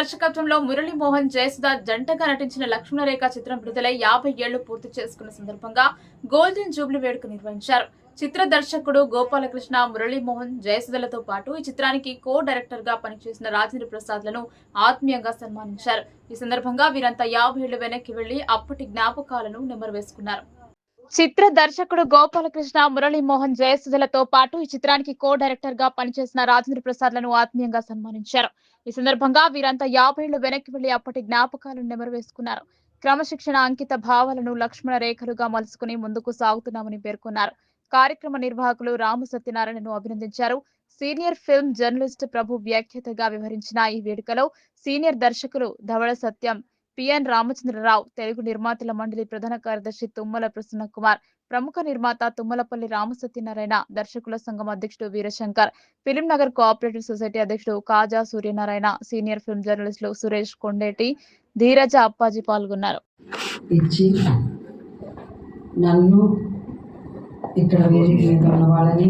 దర్శకత్వంలో మురళీమోహన్ జయసుధ జంటగా నటించిన లక్ష్మణరేఖ చిత్రం విడుదలై యాభై ఏళ్ళు పూర్తి చేసుకున్న సందర్భంగా గోల్డెన్ జూబ్లీ వేడుక నిర్వహించారు. చిత్ర దర్శకుడు గోపాలకృష్ణ మురళీమోహన్ జయసుధలతో పాటు ఈ చిత్రానికి కో డైరెక్టర్గా పనిచేసిన రాజేంద్ర ప్రసాద్లను ఆత్మీయంగా సన్మానించారు. ఈ సందర్భంగా వీరంతా యాభై ఏళ్ళు వెనక్కి వెళ్ళి అప్పటి జ్ఞాపకాలను నెమరువేసుకున్నారు. చిత్ర దర్శకుడు గోపాలకృష్ణ మురళీమోహన్ జయసుధలతో పాటు ఈ చిత్రానికి కో డైరెక్టర్గా పనిచేసిన రాజేంద్ర ప్రసాద్లను ఆత్మీయంగా సన్మానించారు. ఈ సందర్భంగా వీరంతా యాభైళ్ళు వెనక్కి వెళ్ళి అప్పటి జ్ఞాపకాలను నెమరవేసుకున్నారు. క్రమశిక్షణ అంకిత భావాలను లక్ష్మణ రేఖలుగా మలుసుకుని ముందుకు సాగుతున్నామని పేర్కొన్నారు. కార్యక్రమ నిర్వాహకులు రాము సత్యనారాయణను అభినందించారు. సీనియర్ ఫిల్మ్ జర్నలిస్ట్ ప్రభు వ్యాఖ్యతగా వివరించిన ఈ వేడుకలో సీనియర్ దర్శకులు ధవళ సత్యం పిఎన్ రామచంద్రరావు తెలుగు నిర్మాతల మండలి ప్రధాన కార్యదర్శి తుమ్మల ప్రసన్న కుమార్ ప్రముఖ నిర్మాత తుమ్మలపల్లి రామసత్యనారాయణ దర్శకుల సంఘం అధ్యక్షుడు Veerashankar Film Nagar cooperative society అధ్యక్షుడు కాజా సూర్యనారాయణ సీనియర్ ఫిల్మ్ జర్నలిస్టులు సురేష్ కొండేటి ధీరజ అప్పాజీ పాల్గొన్నారు. ఇచ్చి నన్ను ఇక్కడ వేదిక మీద ఉన్న వాళ్ళని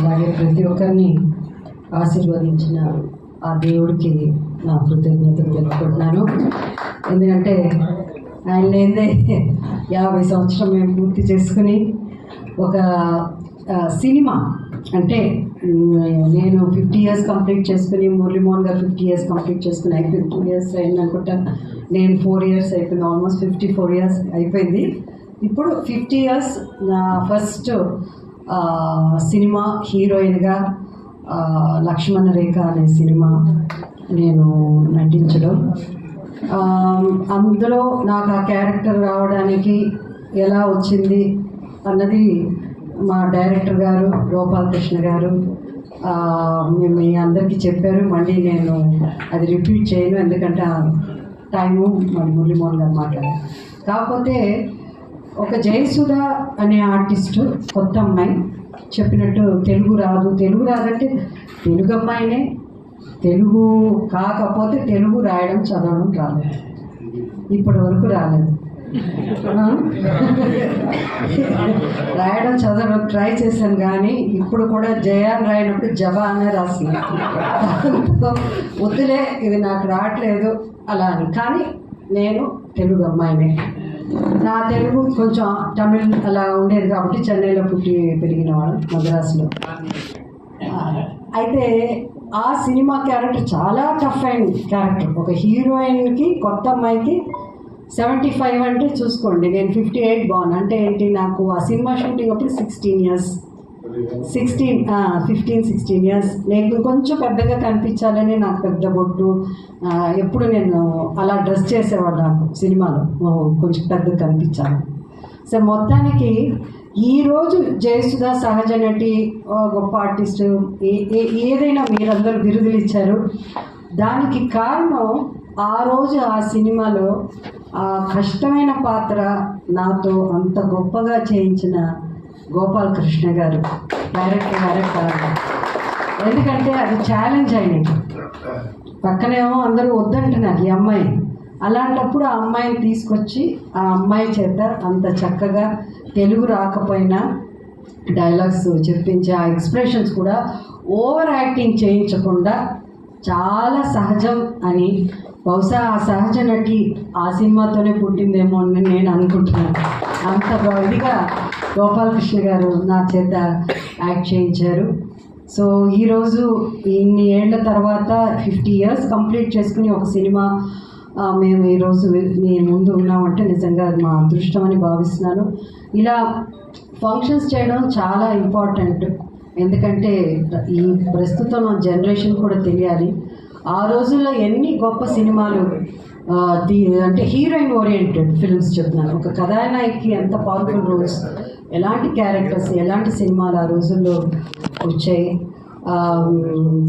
అలాగే ప్రతి ఒక్కరిని ఆశీర్వదించిన ఆ దేవుడికి నా కృతజ్ఞతలు తెలుపుకుంటున్నాను. ఎందుకంటే ఆయన లేదే యాభై సంవత్సరం మేము పూర్తి చేసుకుని ఒక సినిమా అంటే నేను ఫిఫ్టీ ఇయర్స్ కంప్లీట్ చేసుకుని మురళీమోహన్ గారు ఫిఫ్టీ ఇయర్స్ కంప్లీట్ చేసుకుని అయిపోయింది. టూ ఇయర్స్ అయింది అనుకుంటా నేను ఫోర్ ఇయర్స్ అయిపోయింది. ఆల్మోస్ట్ ఫిఫ్టీ ఫోర్ ఇయర్స్ అయిపోయింది. ఇప్పుడు ఫిఫ్టీ ఇయర్స్ నా ఫస్ట్ సినిమా హీరోయిన్గా లక్ష్మణ రేఖ అనే సినిమా నేను నటించడం. అందులో నాకు ఆ క్యారెక్టర్ రావడానికి ఎలా వచ్చింది అన్నది మా డైరెక్టర్ గారు గోపాలకృష్ణ గారు మేము మీ అందరికీ చెప్పారు. మళ్ళీ నేను అది రిపీట్ చేయను ఎందుకంటే ఆ టైము మరి మురళీమోహన్ గారు మాట్లాడారు. కాకపోతే ఒక జయసుధ అనే ఆర్టిస్టు కొత్త అమ్మాయి చెప్పినట్టు తెలుగు రాదు. తెలుగు రాదంటే తెలుగు అమ్మాయినే తెలుగు కాకపోతే తెలుగు రాయడం చదవడం రాలేదు. ఇప్పటి వరకు రాలేదు రాయడం చదవడం ట్రై చేశాను కానీ ఇప్పుడు కూడా జయాన్ రాయినప్పుడు జబా అనే రాసిన వద్దులే ఇది నాకు రావట్లేదు అలా అని. కానీ నేను తెలుగు అమ్మాయినే. నా తెలుగు కొంచెం తమిళ్ అలా ఉండేది కాబట్టి చెన్నైలో పుట్టి పెరిగిన వాళ్ళు మద్రాసులో. అయితే ఆ సినిమా క్యారెక్టర్ చాలా టఫ్ అయిన క్యారెక్టర్. ఒక హీరోయిన్కి కొత్త అమ్మాయికి సెవెంటీ ఫైవ్ అంటే చూసుకోండి నేను ఫిఫ్టీ ఎయిట్ బాగున్నాను అంటే ఏంటి నాకు? ఆ సినిమా షూటింగ్ అప్పుడు sixteen years sixteen fifteen sixteen years నేను కొంచెం పెద్దగా కనిపించాలని నాకు పెద్ద బొట్టు. ఎప్పుడు నేను అలా డ్రెస్ చేసేవాడు నాకు సినిమాలో. కొంచెం పెద్దగా కనిపించాలి. సో మొత్తానికి ఈరోజు జయసుధ సహజ నటి ఓ, గొప్ప ఆర్టిస్టు ఏ- ఏ- ఏదైనా మీరందరూ బిరుదులు ఇచ్చారు దానికి కారణం ఆ రోజు ఆ సినిమాలో ఆ కష్టమైన పాత్ర నాతో అంత గొప్పగా చేయించిన గోపాలకృష్ణ గారు. డైరెక్టర్ గారే కారణం. ఎందుకంటే అది ఛాలెంజ్ అయినది పక్కనేమో అందరూ వద్దంటున్నారు ఈ అమ్మాయి. అలాంటప్పుడు ఆ అమ్మాయిని తీసుకొచ్చి ఆ అమ్మాయి చేత అంత చక్కగా తెలుగు రాకపోయినా డైలాగ్స్ చెప్పించి ఆ ఎక్స్ప్రెషన్స్ కూడా ఓవర్ యాక్టింగ్ చేయించకుండా చాలా సహజం అని బహుశా ఆ సహజ నటి ఆ సినిమాతోనే పుట్టిందేమో అని నేను అనుకుంటున్నాను. అంత ఇదిగా గోపాలకృష్ణ గారు నా చేత యాక్ట్ చేయించారు. సో ఈరోజు ఇన్ని ఏళ్ళ తర్వాత ఫిఫ్టీ ఇయర్స్ కంప్లీట్ చేసుకుని ఒక సినిమా మేము ఈరోజు మీ ముందు ఉన్నామంటే నిజంగా అది మా అదృష్టం అని భావిస్తున్నాను. ఇలా ఫంక్షన్స్ చేయడం చాలా ఇంపార్టెంట్ ఎందుకంటే ఈ ప్రస్తుతం జనరేషన్ కూడా తెలియాలి. ఆ రోజుల్లో ఎన్ని గొప్ప సినిమాలు అంటే హీరోయిన్ ఓరియంటెడ్ ఫిల్మ్స్ చెప్తున్నాను. ఒక కథానాయకి ఎంత పవర్ఫుల్ రోల్స్ ఎలాంటి క్యారెక్టర్స్ ఎలాంటి సినిమాలు ఆ రోజుల్లో వచ్చాయి?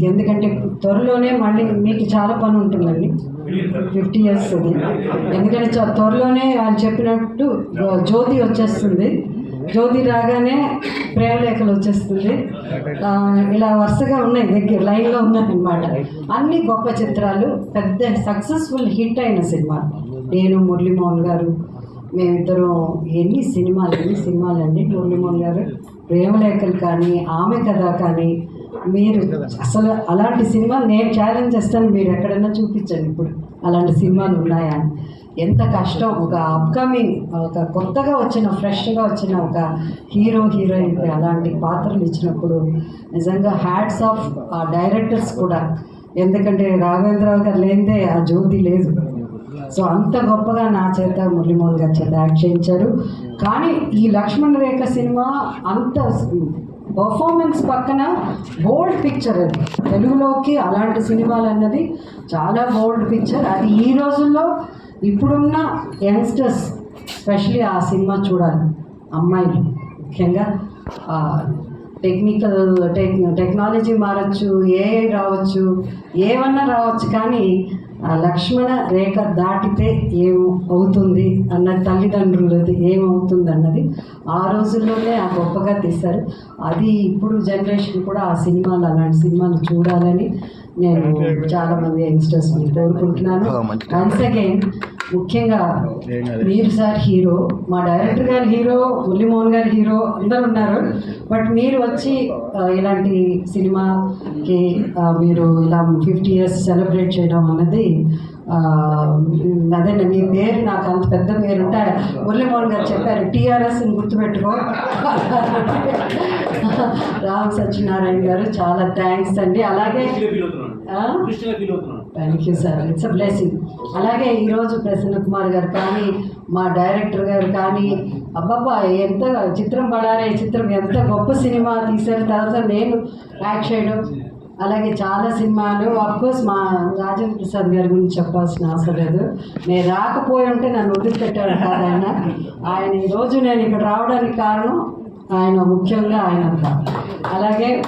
ఎందుకంటే త్వరలోనే మళ్ళీ మీకు చాలా పని ఉంటుందండి. ఫిఫ్టీ ఇయర్స్ అది ఎందుకంటే త్వరలోనే వాళ్ళు చెప్పినట్టు జ్యోతి వచ్చేస్తుంది. జ్యోతి రాగానే ప్రేమలేఖలు వచ్చేస్తుంది. ఇలా వరుసగా ఉన్నాయి దగ్గర లైన్లో ఉన్నాయన్నమాట. అన్ని గొప్ప చిత్రాలు పెద్ద సక్సెస్ఫుల్ హిట్ అయిన సినిమా. నేను మురళీమోహన్ గారు మేమిద్దరం ఎన్ని సినిమాలు ఎన్ని సినిమాలు అండి మురళీమోహన్ గారు ప్రేమలేఖలు కానీ ఆమె కథ కానీ మీరు అసలు అలాంటి సినిమా నేను ఛాలెంజ్ చేస్తాను మీరు ఎక్కడైనా చూపించండి ఇప్పుడు. అలాంటి సినిమాలు ఉన్నాయా? ఎంత కష్టం. ఒక అప్కమింగ్ ఒక కొత్తగా వచ్చిన ఫ్రెష్గా వచ్చిన ఒక హీరో హీరోయిన్కి అలాంటి పాత్రలు ఇచ్చినప్పుడు నిజంగా హ్యాట్స్ ఆఫ్ ఆ డైరెక్టర్స్ కూడా. ఎందుకంటే రాఘవేంద్రరావు గారు లేనిదే ఆ జ్యోతి లేదు. సో అంత గొప్పగా నా చేత మురళీమోహన్ గారి చేత యాక్ట్ చేయించారు. కానీ ఈ లక్ష్మణ్ రేఖ సినిమా అంత పర్ఫార్మెన్స్ పక్కన బోల్డ్ పిక్చర్ అది. తెలుగులోకి అలాంటి సినిమాలు అన్నది చాలా బోల్డ్ పిక్చర్ అది ఈ రోజుల్లో ఇప్పుడున్న యంగ్స్టర్స్ స్పెషలీ ఆ సినిమా చూడాలి. అమ్మాయిలు ముఖ్యంగా టెక్నికల్ టెక్ టెక్నాలజీ మారచ్చు ఏఐ రావచ్చు ఏమన్నా రావచ్చు కానీ లక్ష్మణ రేఖ దాటితే ఏం అవుతుంది అన్న తల్లిదండ్రులది ఏమవుతుంది అన్నది ఆ రోజుల్లోనే ఆ గొప్పగా తీశారు అది ఇప్పుడు జనరేషన్ కూడా ఆ సినిమాలు అలాంటి సినిమాలు చూడాలని నేను చాలామంది యంగ్స్టర్స్ని కోరుకుంటున్నాను. వన్స్ అగైన్ ముఖ్యంగా మీరు సార్ హీరో మా డైరెక్టర్ గారు హీరో మురళీమోహన్ గారు హీరో అందరు ఉన్నారు. బట్ మీరు వచ్చి ఇలాంటి సినిమాకి మీరు ఇలా ఫిఫ్టీ ఇయర్స్ సెలబ్రేట్ చేయడం అన్నది అదే మీ పేరు నాకు అంత పెద్ద పేరు ఉంటే. మురళీమోహన్ గారు చెప్పారు టీఆర్ఎస్ గుర్తుపెట్టుకో. రామ్ సత్యనారాయణ గారు చాలా థ్యాంక్స్ అండి. అలాగే thank you sir it's a blessing అలాగే ఈరోజు ప్రసన్న కుమార్ గారు కానీ మా డైరెక్టర్ గారు కానీ అబ్బాబ్బా ఎంత చిత్రం పడారే ఈ చిత్రం ఎంత గొప్ప సినిమా తీశారు తర్వాత నేను యాక్ట్ చేయడం. అలాగే చాలా సినిమాలు. కోర్స్ మా రాజేంద్ర ప్రసాద్ గారి గురించి చెప్పాల్సిన అవసరం లేదు. నేను రాకపోయి ఉంటే నన్ను వదిలిపెట్టాడు కాదు ఆయన. ఆయన ఈరోజు నేను ఇక్కడ రావడానికి కారణం ఆయన ముఖ్యంగా ఆయన. అలాగే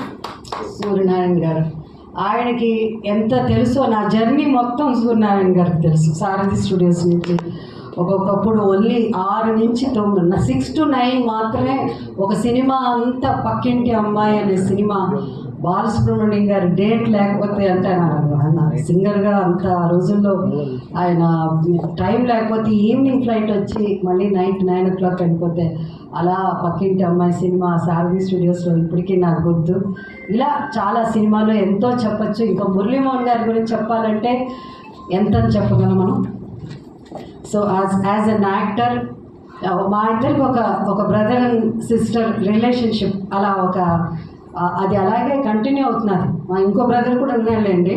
సూర్యనారాయణ గారు. ఆయనకి ఎంత తెలుసో నా జర్నీ మొత్తం సూర్యనారాయణ గారికి తెలుసు. సారథి స్టూడియోస్ నుంచి ఒక్కొక్కప్పుడు ఓన్లీ ఆరు నుంచి తొమ్మిది సిక్స్ టు నైన్ మాత్రమే ఒక సినిమా అంతా పక్కింటి అమ్మాయి అనే సినిమా బాలసుబ్రహ్మణ్యం గారి డేట్ లేకపోతే అంటే ఆయన సింగర్గా అంత ఆ రోజుల్లో ఆయన టైం లేకపోతే ఈవినింగ్ ఫ్లైట్ వచ్చి మళ్ళీ నైట్ నైన్ ఓ క్లాక్ వెళ్ళిపోతే అలా పక్కింటి అమ్మాయి సినిమా సారథి స్టూడియోస్లో ఇప్పటికీ నాకు గుర్తు. ఇలా చాలా సినిమాలు ఎంతో చెప్పచ్చు. ఇంకా మురళీమోహన్ గారి గురించి చెప్పాలంటే ఎంత అని చెప్పగలం మనం? So as as an actor మా ఇద్దరికి ఒక ఒక బ్రదర్ అండ్ సిస్టర్ రిలేషన్షిప్ అలా ఒక అది అలాగే కంటిన్యూ అవుతున్నది. మా ఇంకో బ్రదర్ కూడా ఉన్నాడులేండి.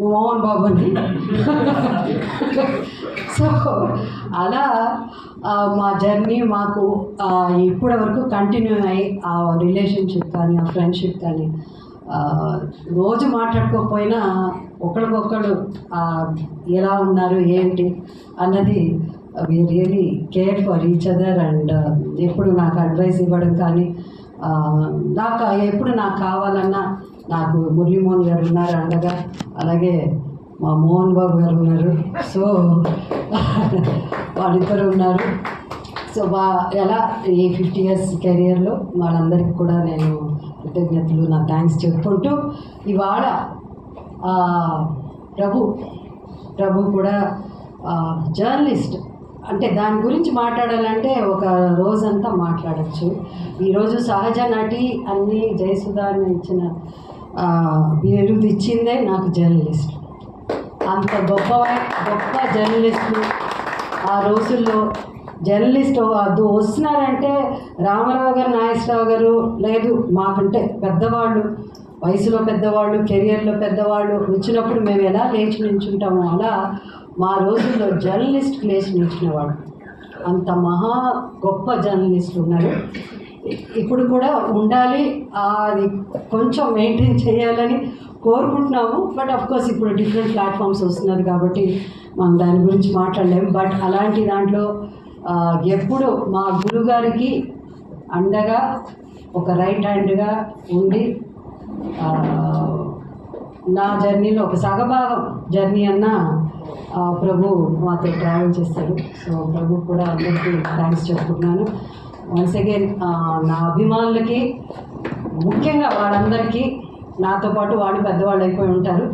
మోహన్ బాబు అని సో అలా మా జర్నీ మాకు ఇప్పటి వరకు కంటిన్యూ అయ్యి ఆ రిలేషన్షిప్ కానీ ఆ ఫ్రెండ్షిప్ కానీ రోజు మాట్లాడుకోకపోయినా ఒకరికొకరు ఎలా ఉన్నారు ఏంటి అన్నది we really care for each other and ఎప్పుడు నాకు అడ్వైస్ ఇవ్వడం కానీ నాకు ఎప్పుడు నాకు కావాలన్నా నాకు మురళీమోహన్ గారు ఉన్నారు? అండగా అలాగే మా మోహన్ బాబు గారు ఉన్నారు. సో వాళ్ళిద్దరు ఉన్నారు. సో వా ఎలా ఈ ఫిఫ్టీ ఇయర్స్ కెరియర్లో వాళ్ళందరికీ కూడా నేను కృతజ్ఞతలు నా థ్యాంక్స్ చెప్పుకుంటూ ఇవాళ ప్రభు ప్రభు కూడా జర్నలిస్ట్ అంటే దాని గురించి మాట్లాడాలంటే ఒక రోజంతా మాట్లాడచ్చు. ఈరోజు సహజ నటి అన్ని జయసుధాని ఇచ్చిన ఆ, బిరుదు ఇచ్చిందే నాకు జర్నలిస్ట్. అంత గొప్ప గొప్ప జర్నలిస్టు ఆ రోజుల్లో జర్నలిస్ట్ అది వస్తున్నారంటే రామారావు గారు నాగేశ్వరరావు గారు లేదు మాకంటే పెద్దవాళ్ళు వయసులో పెద్దవాళ్ళు కెరియర్లో పెద్దవాళ్ళు వచ్చినప్పుడు మేము ఎలా లేచి నించుంటామో అలా మా రోజుల్లో జర్నలిస్ట్ ప్లేస్ నిలిచినవాడు. అంత మహా గొప్ప జర్నలిస్ట్ ఉన్నారు ఇప్పుడు కూడా ఉండాలి అది కొంచెం మెయింటైన్ చేయాలని కోరుకుంటున్నాము. బట్ అఫ్ కోర్స్ ఇప్పుడు డిఫరెంట్ ప్లాట్ఫామ్స్ వస్తున్నారు కాబట్టి మనం దాని గురించి మాట్లాడలేము బట్ అలాంటి దాంట్లో ఎప్పుడు మా గురుగారికి అండగా ఒక రైట్ హ్యాండ్గా ఉండి నా జర్నీలో ఒక సగభాగం జర్నీ అన్నా ప్రభు మాతో ట్రావెల్ చేస్తారు సో ప్రభు కూడా అందరికీ థ్యాంక్స్ చెప్పుకుంటున్నాను. వన్స్ అగైన్ నా అభిమానులకి ముఖ్యంగా వాళ్ళందరికీ నాతో పాటు వాళ్ళు పెద్దవాళ్ళు అయిపోయి ఉంటారు.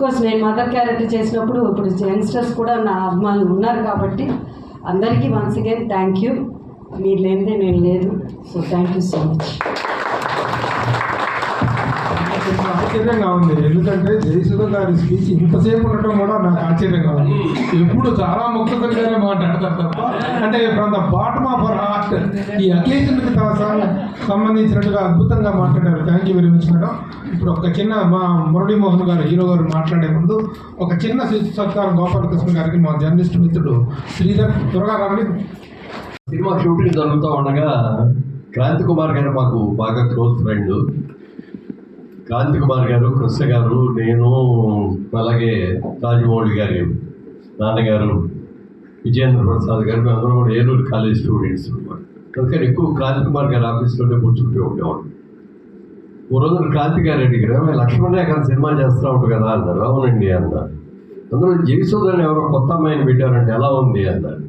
కోర్స్ నేను మదర్ క్యారెక్టర్ చేసినప్పుడు ఇప్పుడు యంగ్స్టర్స్ కూడా నా అభిమానులు ఉన్నారు కాబట్టి అందరికీ వన్స్ అగైన్ థ్యాంక్ యూ మీరు లేనిదే నేను లేదు. So thank you so much ఆశ్చర్యంగా ఉంది. ఎందుకంటే జయసుధ గారి స్పీచ్ ఇంతసేపు ఉండటం కూడా నాకు ఆశ్చర్యంగా ఉంది. ఎప్పుడు చాలా ముక్తసరిగానే మాట్లాడతారు తప్ప అంటే from the bottom of our heart ఈ అకేషన్కి సంబంధించినట్టుగా అద్భుతంగా మాట్లాడారు. Thank you very much madam ఇప్పుడు ఒక చిన్న మా మురళీమోహన్ గారు హీరో గారు మాట్లాడే ముందు ఒక చిన్న శిశు సత్కారం గోపాలకృష్ణ గారికి మా జర్నలిస్ట్ మిత్రుడు శ్రీధర్. త్వరగా రావడం సినిమా షూటింగ్ జరుగుతూ ఉండగా క్రాంతి కుమార్ గారు మాకు బాగా క్లోజ్ ఫ్రెండ్. కాంతి కుమార్ గారు కృష్ణ గారు నేను అలాగే రాజమౌళి గారి నాన్నగారు విజయేంద్ర ప్రసాద్ గారు మేమందరం కూడా ఏలూరు కాలేజ్ స్టూడెంట్స్ అనమాట అందుకని ఎక్కువ కాంతి కుమార్ గారి ఆఫీస్లోనే కూర్చుంటూ ఉండేవాడు ఓ రోజు కాంతి గారు అడిగారు "ఏమయ్య, లక్ష్మణ్ సినిమా చేస్తూ ఉంటారు కదా అన్నారు. అవునండి అన్నారు. అందులో జయసూదన్ ఎవరో కొత్త అమ్మాయిని పెట్టారంటే ఎలా ఉంది అన్నారు.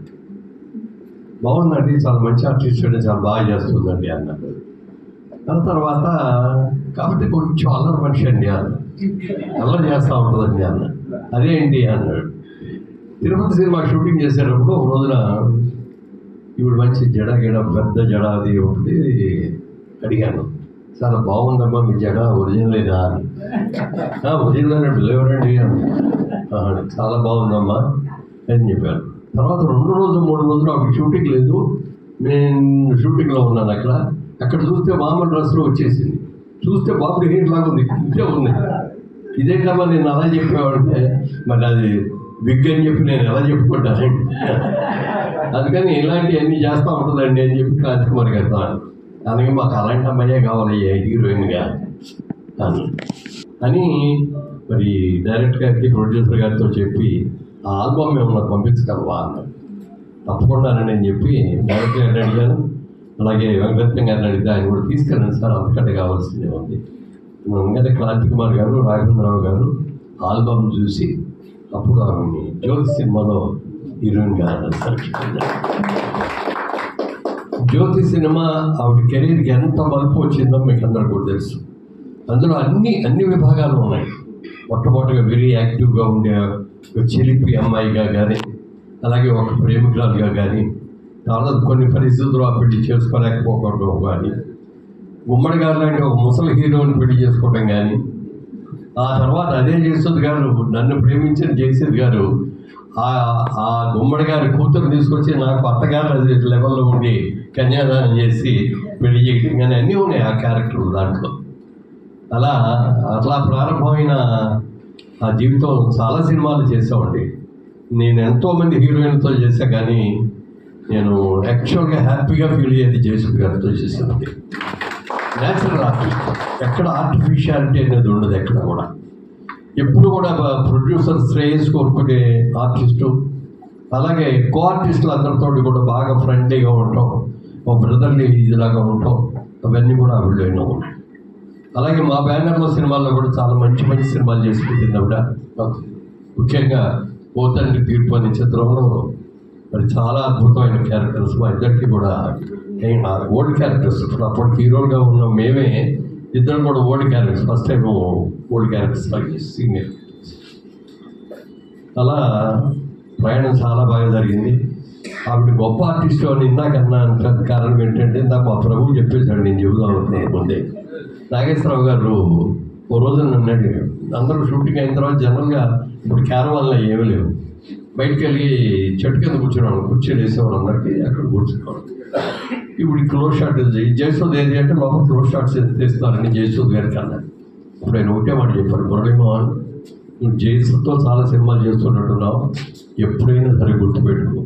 బాగుందండి చాలా మంచి ఆర్టిస్ట్ అండి చాలా బాగా చేస్తుందండి అన్నారు. దాని తర్వాత కాకపోతే కొంచెం అల్లరి మనిషి అండి అన్న అల్లరి చేస్తూ ఉంటుందండి అన్న అదే ఏంటి అన్నాడు. తిరుపతి సినిమా షూటింగ్ చేసేటప్పుడు ఒక రోజున ఇప్పుడు మంచి జడ గిడ పెద్ద జడ అది ఒకటి అడిగాను. చాలా బాగుందమ్మా మీ జడ ఒరిజినలేదా అని. ఒరిజినల్ అంటే లేవరండి అని చాలా బాగుందమ్మా అని చెప్పాను తర్వాత రెండు రోజులు మూడు రోజులు అవి షూటింగ్ లేదు. నేను షూటింగ్లో ఉన్నాను అక్కడ. అక్కడ చూస్తే మామూలు డ్రెస్లో వచ్చేసింది. చూస్తే బాబు హెయిర్ లాగా ఉంది ఇంతే ఉంది. ఇదే కదా నేను అలా చెప్పేవాడితే మరి అది బిగ్ అని చెప్పి నేను ఎలా చెప్పుకుంటాను అందుకని ఇలాంటివన్నీ చేస్తూ ఉంటుందండి అని చెప్పి క్రాంతి కుమార్ అలాగే మాకు అలాంటి అమ్మాయే కావాలి హీరోయిన్గా అని. అని మరి డైరెక్టర్ గారికి ప్రొడ్యూసర్ గారితో చెప్పి ఆ ఆల్బమ్ మేము నాకు పంపించగలవా అన్నాడు తప్పకుండానని నేను చెప్పి డైరెక్టర్ గారిని అడిగాను. అలాగే వెంకటరత్నం గారిని అడిగితే ఆయన కూడా తీసుకెళ్ళండి సార్ అంతకంటే కావాల్సిందే ఉంది. ఎందుకంటే క్రాంతి కుమార్ గారు రాఘవేంద్రరావు గారు ఆల్బమ్ చూసి అప్పుడు ఆమెని జ్యోతి సినిమాలో హీరోయిన్గా గారు జ్యోతి సినిమా ఆవిడ కెరీర్కి ఎంత మలుపు వచ్చిందో మీకు అందరికీ కూడా తెలుసు. అందులో అన్ని అన్ని విభాగాలు ఉన్నాయి. మొట్టమొదటిగా వెరీ యాక్టివ్గా ఉండే ఒక చిలిపి అమ్మాయిగా కానీ అలాగే ఒక ప్రేమికురాలుగా కానీ తర్వాత కొన్ని పరిస్థితులు ఆ పెళ్ళి చేసుకోలేకపోకూడదు కానీ గుమ్మడి గారు లాంటి ఒక ముసలి హీరోని పెళ్ళి చేసుకోవడం కానీ ఆ తర్వాత అదే జయసుద్ గారు నన్ను ప్రేమించిన జయసుద్ గారు ఆ ఆ గుమ్మడి గారి కూతురు తీసుకొచ్చి నాకు అత్తగారు అది లెవెల్లో ఉండి కన్యాదానం చేసి పెళ్ళి చేయడం కానీ అన్నీ ఉన్నాయి ఆ క్యారెక్టర్లు దాంట్లో. అలా అట్లా ప్రారంభమైన ఆ జీవితం చాలా సినిమాలు చేసామండి నేను ఎంతోమంది హీరోయిన్తో చేశా కానీ నేను యాక్చువల్గా హ్యాపీగా ఫీల్ అయ్యేది జయసుద్ గారితో చేసినది న్యాచురల్ ఆర్టిస్ట్ ఎక్కడ ఆర్టిఫిషియాలిటీ అనేది ఉండదు ఎక్కడ కూడా. ఎప్పుడు కూడా ప్రొడ్యూసర్ శ్రేయస్ కోరుకునే ఆర్టిస్టు అలాగే కో ఆర్టిస్టులు అందరితో కూడా బాగా ఫ్రెండ్లీగా ఉంటాం. మా బ్రదర్లీ ఇదిలాగా ఉంటాం. అవన్నీ కూడా ఆవిడలో ఉన్నాయి అలాగే మా బ్యానర్లో సినిమాల్లో కూడా చాలా మంచి మంచి సినిమాలు చేసుకుంటుంది ఆవిడ. ముఖ్యంగా పోతండి తీర్పు అనే చిత్రంలో మరి చాలా అద్భుతమైన క్యారెక్టర్స్ మా ఇద్దరికి కూడా ఓల్డ్ క్యారెక్టర్స్ ఇప్పుడు అప్పుడు హీరోలుగా ఉన్న మేమే ఇద్దరు కూడా old characters first time old characters senior అలా ప్రయాణం చాలా బాగా జరిగింది. ఆవిడ గొప్ప ఆర్టిస్ట్ అని ఇందాక అన్న కారణం ఏంటంటే ఇందాక మా ప్రభు చెప్పేశాడు నేను చెబుదాం అనుకున్నాను ముందే నాగేశ్వరరావు గారు ఓ రోజు నన్ను అడిగారు. అందరూ షూటింగ్ అయిన తర్వాత జనరల్గా ఇప్పుడు క్యారవాన్లో ఏమీ లేవు. బయటికి వెళ్ళి చెట్టు కింద కూర్చున్నాం కూర్చొని వేసేవాళ్ళు అందరికీ అక్కడ కూర్చున్నాం ఇప్పుడు క్లోజ్ షాట్ జయసోద్ ఏది అంటే లోపల క్లోజ్ షాట్స్ తీస్తారని జయసోద్ గారికి అన్నాడు. ఇప్పుడు ఆయన ఒకటే మాట చెప్పారు మురళీమోహన్ నువ్వు జయసుతో చాలా సినిమాలు చేస్తున్నట్టున్నావు ఎప్పుడైనా సరే గుర్తుపెట్టుకో.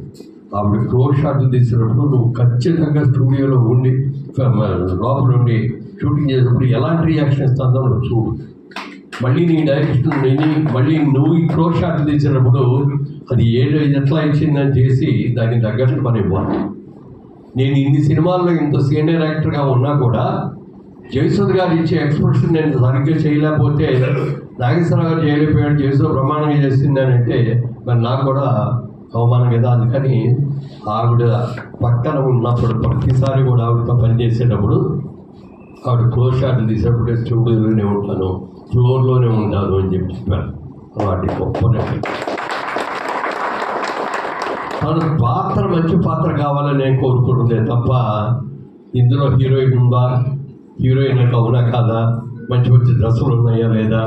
ఆవిడ క్లోజ్ షాట్లు తీసినప్పుడు నువ్వు ఖచ్చితంగా స్టూడియోలో ఉండి లోపల ఉండి షూటింగ్ చేసినప్పుడు ఎలాంటి రియాక్షన్ ఇస్తుందో నువ్వు చూడు. మళ్ళీ నీ డైరెక్షన్ నేను మళ్ళీ నువ్వు ఈ క్లోజ్ షాట్లు తీసినప్పుడు అది ఏడు ఎట్లా ఇచ్చిందని చేసి దానికి తగ్గట్లు పని ఇవ్వాలి నేను ఇన్ని సినిమాల్లో ఇంత సీనియర్ యాక్టర్గా ఉన్నా కూడా జయసుద్ గారు ఇచ్చే ఎక్స్ప్రెషన్ నేను సరిగ్గా చేయలేకపోతే నాగేశ్వరరావు గారు చేయలేకపోయాడు జయసుద్ ప్రమాణం చేసిందని అంటే మరి నాకు కూడా అవమానం కదా. అందుకని ఆవిడ పక్కన ఉన్నప్పుడు ప్రతిసారి కూడా ఆవిడతో పనిచేసేటప్పుడు ఆవిడ క్లోజ్ షాట్లు తీసేటప్పుడు స్టూడియోలోనే ఉంటాను ఫ్లోర్లోనే ఉంటాను అని చెప్పి చెప్పాను వాటి గొప్ప మనకు తను పాత్ర మంచి పాత్ర కావాలని నేను కోరుకుంటుందే తప్ప ఇందులో హీరోయిన్ ఉందా? హీరోయిన్ అవునా కాదా? మంచి మంచి డ్రెస్సులు ఉన్నాయా లేదా?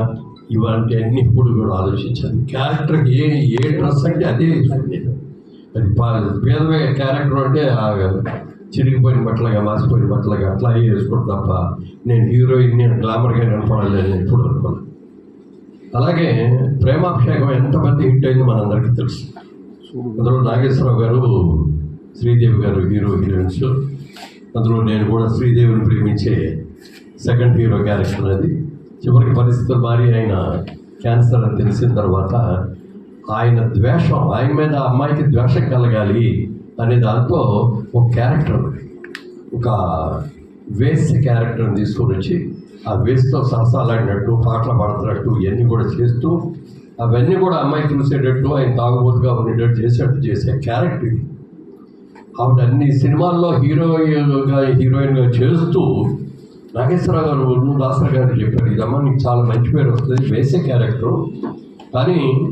ఇవాంటి అన్ని ఇప్పుడు కూడా ఆలోచించాను క్యారెక్టర్కి ఏ ఏ డ్రెస్ అంటే అదే అది పా- క్యారెక్టర్ అంటే చిరిగిపోయిన బట్టలుగా మాసిపోయిన బట్టలుగా అట్లా వేసుకోవడం తప్ప నేను హీరోయిన్ నేను గ్లామర్గా కనపడాలి నేను ఎప్పుడు అనుకోను. అలాగే ప్రేమాభిషేకం ఎంత పెద్ద హిట్ అయిందో మనందరికీ తెలుసు. అందులో నాగేశ్వరరావు గారు శ్రీదేవి గారు హీరో హీరోయిన్స్ అందులో నేను కూడా శ్రీదేవిని ప్రేమించే సెకండ్ హీరో క్యారెక్టర్ అది. చివరికి పరిస్థితులు మారి ఆయన క్యాన్సర్ అని తెలిసిన తర్వాత ఆయన ద్వేషం ఆయన మీద అమ్మాయికి ద్వేషం కలగాలి అనే దాంతో ఒక క్యారెక్టర్ ఒక వేస్ట్ క్యారెక్టర్ని తీసుకొని వచ్చి ఆ వేస్ట్తో సరసాలాడినట్టు పాటలు పాడుతున్నట్టు ఇవన్నీ కూడా చేస్తూ అవన్నీ కూడా అమ్మాయి చూసేటట్టు ఆయన తాగుబోతుగా ఉండేటట్టు చేసేటట్టు చేసే క్యారెక్టర్ ఇది. ఆవిడ అన్ని సినిమాల్లో హీరోగా హీరోయిన్గా చేస్తూ నాగేశ్వరరావు గారు దాసర్ గారు చెప్పారు ఇదమ్మా నీకు చాలా మంచి పేరు వస్తుంది వేసే క్యారెక్టరు. కానీ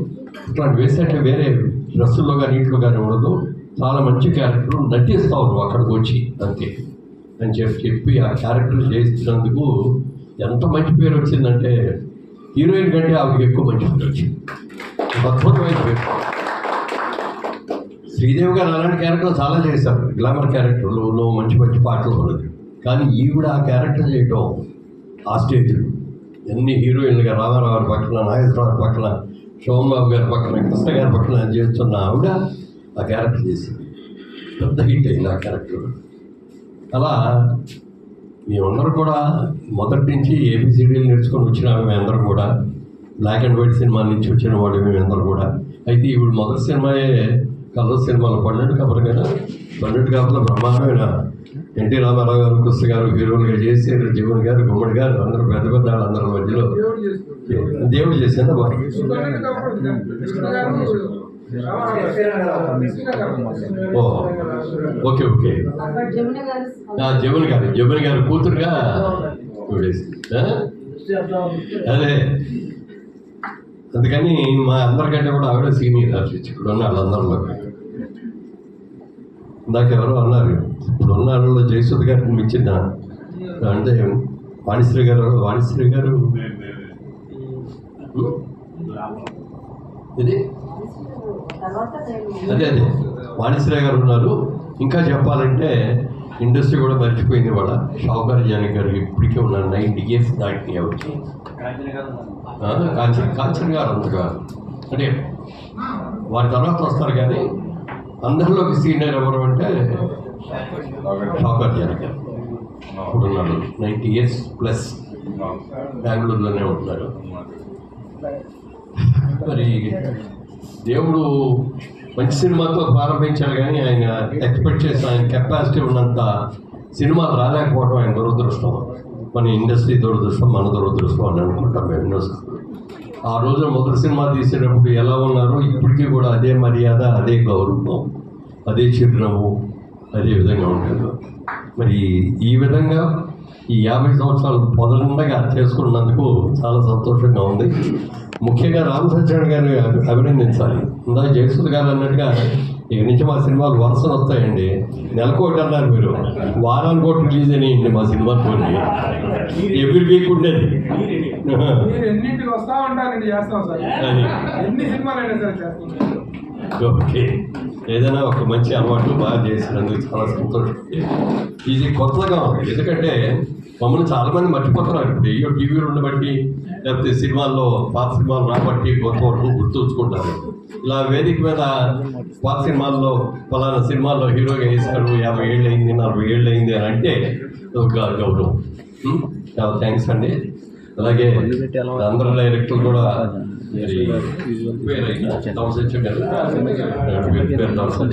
ఇట్లాంటి వేసే వేరే డ్రెస్సుల్లో కానీ ఇంట్లో కానీ ఉండదు. చాలా మంచి క్యారెక్టర్ నటిస్తావు నువ్వు అక్కడికి వచ్చి. అంతే. అని చెప్పి చెప్పి ఆ క్యారెక్టర్ చేసినందుకు ఎంత మంచి పేరు వచ్చిందంటే హీరోయిన్ కంటే ఆవిడకి ఎక్కువ మంచి పేరు అద్భుతమైన శ్రీదేవి గారు అలాంటి క్యారెక్టర్ చాలా చేశారు. గ్లామర్ క్యారెక్టర్లు మంచి మంచి పాటలు ఉన్నది. కానీ ఈవిడ ఆ క్యారెక్టర్ చేయటం ఆ స్టేజ్లో ఎన్ని హీరోయిన్లుగా రామారావు గారి పక్కన నాగేశ్వరరావు పక్కన శోభన్ గారి పక్కన కృష్ణ గారి పక్కన చేస్తున్న ఆవిడ ఆ క్యారెక్టర్ చేసింది. పెద్ద హిట్ అయింది ఆ క్యారెక్టర్ అలా మేమందరం కూడా మొదటి నుంచి ఏబిసిడీలు నేర్చుకొని వచ్చిన మేమందరం కూడా. బ్లాక్ అండ్ వైట్ సినిమా నుంచి వచ్చిన వాడు మేమందరం కూడా. అయితే ఇప్పుడు మొదటి సినిమాయే కలర్ సినిమాలు పన్నెండు కబర్ కదా? పన్నెండు కబర్లో బ్రహ్మాండమైన ఎన్టీ రామారావు గారు కృష్ణ గారు హీరోలుగా చేసి జీవన్ గారు గుమ్మడి గారు అందరూ పెద్ద పెద్ద వాళ్ళందరి మధ్యలో దేవుడు చేసిందా బాగా ఓకే ఓకే. జమున గారు జమున గారు కూతురుగా? అదే. అందుకని మా అందరికంటే కూడా ఆవిడ సీనియర్ ఆర్టిస్ట్. ఇప్పుడు ఉన్న వాళ్ళందరిలో ఇందాక ఎవరో అన్నారు ఇప్పుడు ఉన్న వాళ్ళలో జయసుధ గారికి మించిన అంటే వాణిశ్రీ గారు వాణిశ్రీ గారు? ఇది? అదే అదే. వాణిశ్రీ గారు ఉన్నారు. ఇంకా చెప్పాలంటే ఇండస్ట్రీ కూడా మర్చిపోయింది వాళ్ళ షావుకార్ జాని గారు ఇప్పటికే ఉన్నారు. నైన్టీ ఇయర్స్ దాటిని వచ్చి కాంచన్ కాంచన్ గారు అంతగా అంటే వారి తర్వాత వస్తారు కానీ అందరిలోకి సీనియర్ ఎవరు అంటే షావుకార్ జాని గారు. ఇప్పుడు ఉన్నారు. నైంటీ ఇయర్స్ ప్లస్ బెంగళూరులోనే ఉంటున్నారు. మరి దేవుడు మంచి సినిమాతో ప్రారంభించాడు కానీ ఆయన ఎక్స్పెక్ట్ చేసిన ఆయన కెపాసిటీ ఉన్నంత సినిమాలు రాలేకపోవడం ఆయన దురదృష్టం. మన ఇండస్ట్రీ దురదృష్టం మన దురదృష్టం అని అనుకుంటాం మేము ఆ రోజు మొదటి సినిమా తీసేటప్పుడు ఎలా ఉన్నారో? ఇప్పటికీ కూడా అదే మర్యాద అదే గౌరవం అదే చిరునవ్వు అదే విధంగా ఉంటుంది మరి ఈ విధంగా ఈ యాభై సంవత్సరాలు పొదలుండగా చేసుకున్నందుకు చాలా సంతోషంగా ఉంది. ముఖ్యంగా రామ్ సత్యనారాయణ గారిని అభి- అభినందించాలి. ఇందాక జయసుద్ గారు అన్నట్టుగా ఇక నుంచి మా సినిమాలు వరుసలు వస్తాయండి. నెలకు ఒకటి అన్నారు మీరు. వారానికి ఒకటి రిలీజ్ అయ్యండి మా సినిమా కొన్ని ఎవ్రీ వీక్ ఉండేది. ఓకే. ఏదైనా ఒక మంచి అలవాట్లు బాగా చేసినందుకు చాలా సంతోషం. ఇది కొత్తగా ఉంది. ఎందుకంటే మమ్మల్ని చాలామంది మర్చిపోతున్నారు. ఇప్పుడు అయ్యో టీవీలో ఉండబట్టి లేకపోతే సినిమాల్లో పాత సినిమాలు రాబట్టి కొత్త వరకు గుర్తుంచుకుంటారు ఇలా వేదిక మీద పాత సినిమాల్లో ఫలానా సినిమాల్లో హీరోగా వేశారు యాభై ఏళ్ళు అయింది నలభై ఏళ్ళు అయింది అని అంటే ఒక గౌరవం. చాలా థ్యాంక్స్ అండి. అలాగే అందరు డైరెక్టర్లు కూడా మరి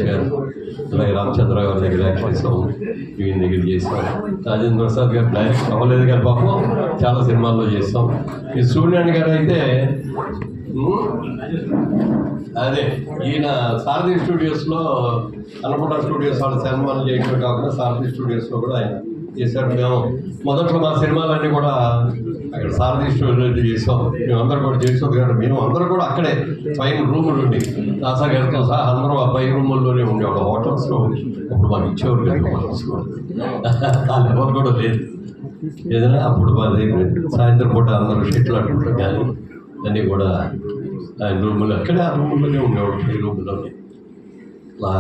గారు అలాగే రామచంద్ర గారి దగ్గర యాక్ట్ చేసాం ఈయన దగ్గర చేసాం రాజేంద్ర ప్రసాద్ గారు డైరెక్ట్ అవ్వలేదు గారు పాపం చాలా సినిమాల్లో చేస్తాం. ఈ సూర్యనారాయణ గారు అయితే అదే ఈయన సారథి స్టూడియోస్లో అన్నపూర్ణ స్టూడియోస్ వాళ్ళ సినిమాలు చేయడం కాకుండా సారథి స్టూడియోస్లో కూడా ఆయన చేశారు. మేము మొదట్లో మా సినిమాలన్నీ కూడా అక్కడ సారథి స్టూడెంట్ చేసాం మేము కూడా చేసాం కానీ మేము అందరూ కూడా అక్కడే పైన రూములు ఉండి దాసా గారితో సహా అందరూ ఆ పై రూముల్లోనే ఉండేవాడు హోటల్స్లో అప్పుడు మాకు ఇచ్చేవారు కదా హోటల్స్ కూడా. వాళ్ళు ఎవరు కూడా లేదు. ఏదైనా అప్పుడు మా దగ్గర సాయంత్రం పూట అందరూ షెట్లు ఆడుకుంటాం కానీ అన్నీ కూడా ఆయన రూములు అక్కడే ఆ రూముల్లోనే ఉండేవాడు ఈ రూముల్లోనే. అలా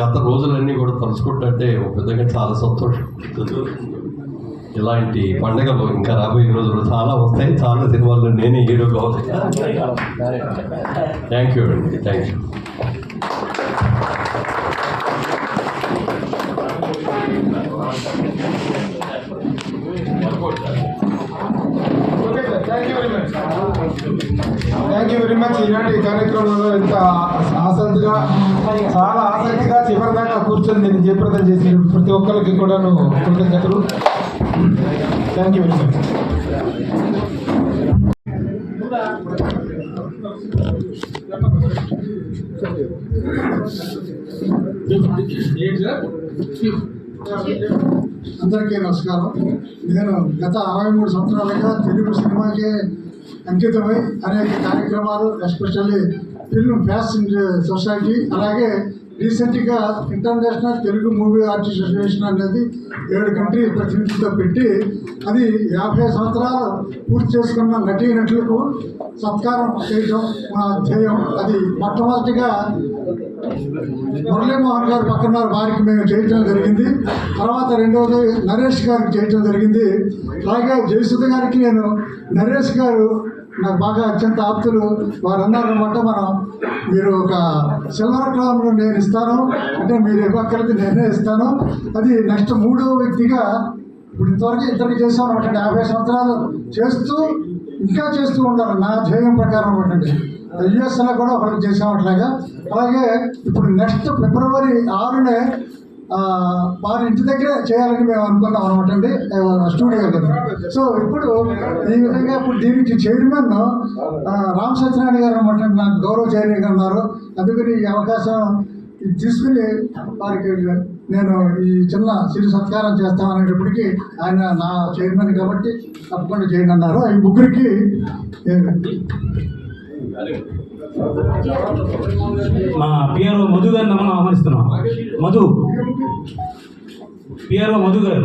గత రోజులన్నీ కూడా తలుచుకుంటే ఒక విధంగా చాలా సంతోషం. ఇలాంటి పండుగలు ఇంకా రాబోయే రోజులు చాలా వస్తాయి. చాలా సినిమాల్లో నేనే హీరోగా థ్యాంక్ యూ అండి thank you thank you very much thank you very much ఈనాటి కార్యక్రమంలో ఇంత ఆసక్తిగా చాలా ఆసక్తిగా చివరిదాకా కూర్చొని నేను జయప్రదం చేసిన ప్రతి ఒక్కరికి కూడా కృతజ్ఞతలు. థ్యాంక్ యూ వెరీ మచ్ అందరికీ నమస్కారం. నేను గత అరవై మూడు సంవత్సరాలుగా తెలుగు సినిమాకే అంకితమై అనేక కార్యక్రమాలు ఎస్పెషల్లీ ఫిల్మ్ ఫ్యాషన్ సొసైటీ అలాగే రీసెంట్గా international Telugu movie artist association అనేది ఏడు కంట్రీ ప్రతినిధులతో పెట్టి అది యాభై సంవత్సరాలు పూర్తి చేసుకున్న నటీనటులకు సత్కారం చేయడం మా ధ్యేయం అది మొట్టమొదటిగా మురళీమోహన్ గారు పక్కన వారికి మేము చేయటం జరిగింది. తర్వాత రెండవది నరేష్ గారికి చేయటం జరిగింది. అలాగే జయసుధ గారికి నేను నరేష్ గారు నాకు బాగా అత్యంత ఆప్తులు వారు అన్నారనమాట మనం మీరు ఒక సిల్వర్ క్లౌన్లో నేను ఇస్తాను. అంటే మీరు ఇవ్వక్కర్లేదు నేనే ఇస్తాను. అది నెక్స్ట్ మూడో వ్యక్తిగా ఇప్పుడు ఇంతవరకు ఇద్దరికి చేశాను. అనమాట యాభై సంవత్సరాలు చేస్తూ ఇంకా చేస్తూ ఉండాలి. నా ధ్యేయం ప్రకారం అనమాట యుఎస్లో కూడా ఒకరికి చేసాం అట్లాగా. అలాగే ఇప్పుడు నెక్స్ట్ ఫిబ్రవరి ఆరునే వారి ఇంటి దగ్గరే చేయాలని మేము అనుకున్నాం అనమాట అండి. స్టూడియో సో ఇప్పుడు ఈ విధంగా ఇప్పుడు దీనికి చైర్మన్ రామ్ సత్యనారాయణ గారు అనమాట నాకు గౌరవ చైర్మన్ అన్నారు అందుకని ఈ అవకాశం తీసుకుని వారికి నేను ఈ చిన్న సిరి సత్కారం చేస్తామనేటప్పటికీ ఆయన నా చైర్మన్ కాబట్టి తప్పకుండా చేయండి అన్నారు. ఈ ముగ్గురికి మా పిఆర్ఓ మధు గారిని మనం ఆహ్వానిస్తున్నాం. మధు. పిఆర్ఓ మధు గారు.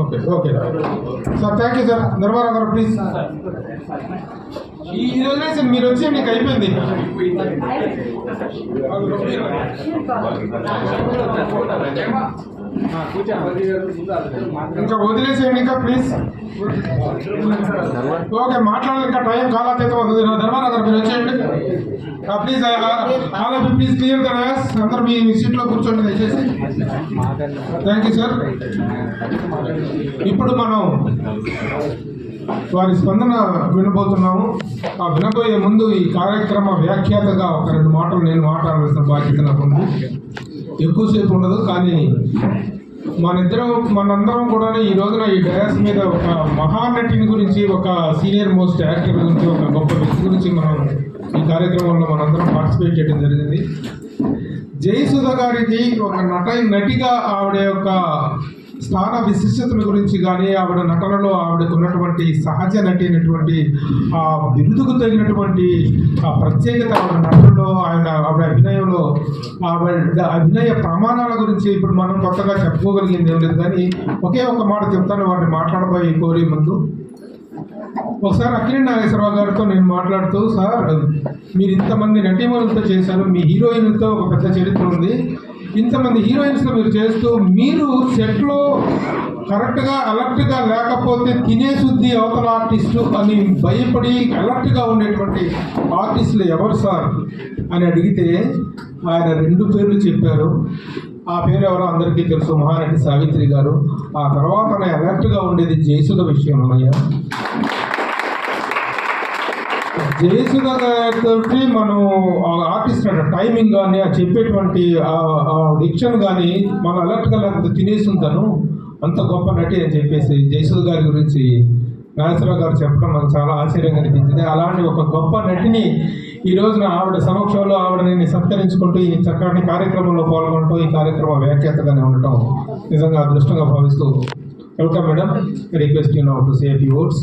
Okay okay sir thank you sir Dharmarao గారు ప్లీజ్ ఈ ఈ వదిలేసి మీరు వచ్చి మీకు అయిపోయింది. ఇంకా వదిలేసేయండి ఇంకా ప్లీజ్ ఓకే మాట్లాడాలి ఇంకా టైం కాలాతీతం అవుతుంది ధర్మారావు మీరు వచ్చేయండి. Please all of please clear the అందరూ మీ మీ సీట్లో కూర్చోండి దయచేసి. థ్యాంక్ యూ సార్ ఇప్పుడు మనం వారి స్పందన వినబోతున్నాము. ఆ వినబోయే ముందు ఈ కార్యక్రమ వ్యాఖ్యాతగా ఒక రెండు మాటలు నేను మాట్లాడాల్సిన బాధ్యత నాకు ఉంది. ఎక్కువసేపు ఉండదు కానీ మనిద్దరం మనందరం కూడా ఈ రోజున ఈ డయాస్ మీద ఒక మహానటిని గురించి ఒక సీనియర్ మోస్ట్ యాక్టర్ గురించి ఒక గొప్ప వ్యక్తి గురించి మనం ఈ కార్యక్రమంలో మనందరం పార్టిసిపేట్ చేయడం జరిగింది. జయసుధ గారికి ఒక నట నటిగా ఆవిడ యొక్క స్థాన విశిష్టతల గురించి కానీ ఆవిడ నటనలో ఆవిడకు ఉన్నటువంటి సహజ నటి అయినటువంటి ఆ బిరుదుకు తగినటువంటి ఆ ప్రత్యేకత ఆవిడ నటనలో ఆయన ఆవిడ అభినయంలో ఆవిడ అభినయ ప్రమాణాల గురించి ఇప్పుడు మనం కొత్తగా చెప్పుకోగలిగింది ఏం లేదు కానీ ఒకే ఒక మాట చెప్తాను వాటిని మాట్లాడబోయే కోరి ముందు. ఒకసారి అఖిల నాగేశ్వరరావు గారితో నేను మాట్లాడుతూ సార్ మీరు ఇంతమంది నటీమణులతో చేశారు మీ హీరోయిన్లతో ఒక పెద్ద చరిత్ర ఉంది. ఇంతమంది హీరోయిన్స్లో మీరు చేస్తూ మీరు సెట్లో కరెక్ట్గా అలర్ట్గా లేకపోతే తినే శుద్ధి అవతల ఆర్టిస్టు అని భయపడి అలర్ట్గా ఉండేటువంటి ఆర్టిస్టులు ఎవరు సార్ అని అడిగితే ఆయన రెండు పేర్లు చెప్పారు. ఆ పేరు ఎవరో అందరికీ తెలుసు మహానటి సావిత్రి గారు. ఆ తర్వాత అలర్ట్గా ఉండేది జయసుధ విషయంలోనయ్యా జయసుధ గారితోటి మనం ఆ ఆర్టిస్ట్ అంటే టైమింగ్ కానీ ఆ చెప్పేటువంటి డిక్షన్ కానీ మనం అలర్ట్గా లేకపోతే తినేస్తుంటాను అంత గొప్ప నటి అని చెప్పేసి జయసుధ గారి గురించి నాగేశ్వరరావు గారు చెప్పడం నాకు చాలా ఆశ్చర్యంగా అనిపించింది. అలాంటి ఒక గొప్ప నటిని ఈ రోజున ఆవిడ సమక్షంలో ఆవిడని సత్కరించుకుంటూ ఈ చక్కటి కార్యక్రమంలో పాల్గొంటూ ఈ కార్యక్రమ వ్యాఖ్యాతగానే ఉండటం నిజంగా అదృష్టంగా భావిస్తూ welcome madam. Request you now to say few words